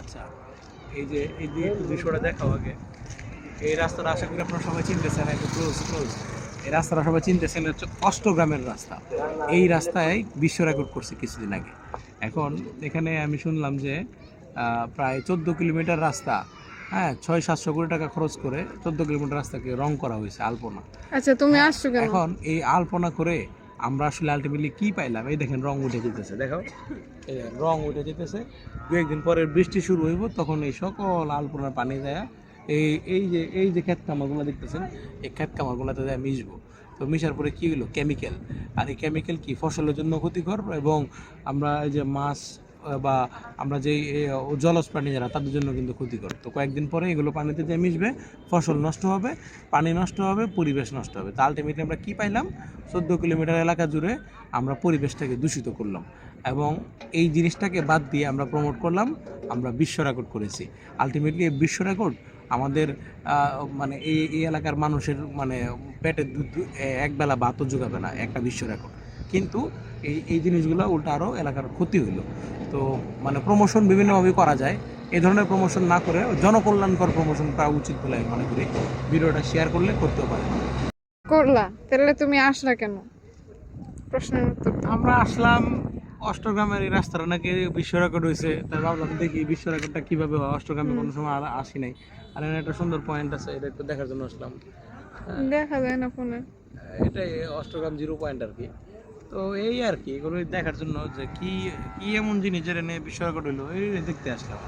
আচ্ছা এই যে এই যে একটু দৃশ্যটা দেখাও আগে। এই রাস্তাটা আশা করি আপনারা সবাই চিনতেছেন একটু ক্লোজ ক্লোজ এই রাস্তাটা সবাই চিনতেছেন হচ্ছে অষ্টগ্রামের রাস্তা। এই রাস্তায় বিশ্ব রেকর্ড করছে কিছুদিন আগে। এখন এখানে আমি শুনলাম যে প্রায় চোদ্দ কিলোমিটার রাস্তা হ্যাঁ ছয় সাতশো কোটি টাকা খরচ করে চোদ্দ কিলোমিটার রাস্তাকে রং করা হয়েছে আলপনা। আচ্ছা তুমি আসছো কেন? এখন এই আলপনা করে আমরা আসলে আলটিমেটলি কি পাইলাম? এই দেখেন রং উঠে যেতেছে দেখো এই দেখেন, রং উঠে যেতেছে। দু একদিন পরে বৃষ্টি শুরু হইব তখন এই সকল আলপনার পানি দেয়া এই এই যে এই যে ক্ষেত কামারগুলো দেখতেছেন এই ক্ষেত কামারগুলোতে দেয়া মিশবো। তো মিশার পরে কী হলো কেমিক্যাল আর এই কেমিক্যাল কি? ফসলের জন্য ক্ষতিকর এবং আমরা এই যে মাছ বা আমরা যেই জলজ প্রাণী যারা, তাদের জন্য কিন্তু ক্ষতিকর। তো কয়েকদিন পরে এগুলো পানিতে যে মিশবে, ফসল নষ্ট হবে, পানি নষ্ট হবে, পরিবেশ নষ্ট হবে। তো আলটিমেটলি আমরা কী পাইলাম? চোদ্দ কিলোমিটার এলাকা জুড়ে আমরা পরিবেশটাকে দূষিত করলাম। এবং এই জিনিসটাকে বাদ দিয়ে আমরা প্রমোট করলাম, আমরা বিশ্ব রেকর্ড করেছি। আলটিমেটলি এই বিশ্ব রেকর্ড আমাদের মানে এই এলাকার মানুষের মানে পেটে দুধ একবেলা ভাতও যোগাবে না, একটা বিশ্ব রেকর্ড কিন্তু এই এই জিনিসগুলো উল্টা আরও এলাকার ক্ষতি হইল। তো মানে প্রমোশন বিভিন্নভাবে করা যায়। এই ধরনের প্রমোশন না করে জনকল্যাণকর প্রমোশন করা উচিত বলে আমি মনে করি। ভিডিওটা শেয়ার করলে করতেও পারে করলা? তাহলে তুমি আসলা কেন? প্রশ্নের উত্তর আমরা আসলাম অষ্টগ্রামের এই রাস্তাটা নাকি বিশ্ব রেকর্ড হয়েছে তাই ভাবলাম দেখি বিশ্ব রেকর্ডটা কীভাবে হয়। অষ্টগ্রামে কোনো সময় আর আসি নাই। আর এখানে একটা সুন্দর পয়েন্ট আছে এটা একটু দেখার জন্য আসলাম। দেখা যায় না ফোনে। এটাই অষ্টগ্রাম জিরো পয়েন্ট আর কি। তো এই আর কি এগুলো দেখার জন্য যে কি কি এমন জিনিস যেটা নিয়ে বিস্ময়কর হইল, এই দেখতে আসলাম।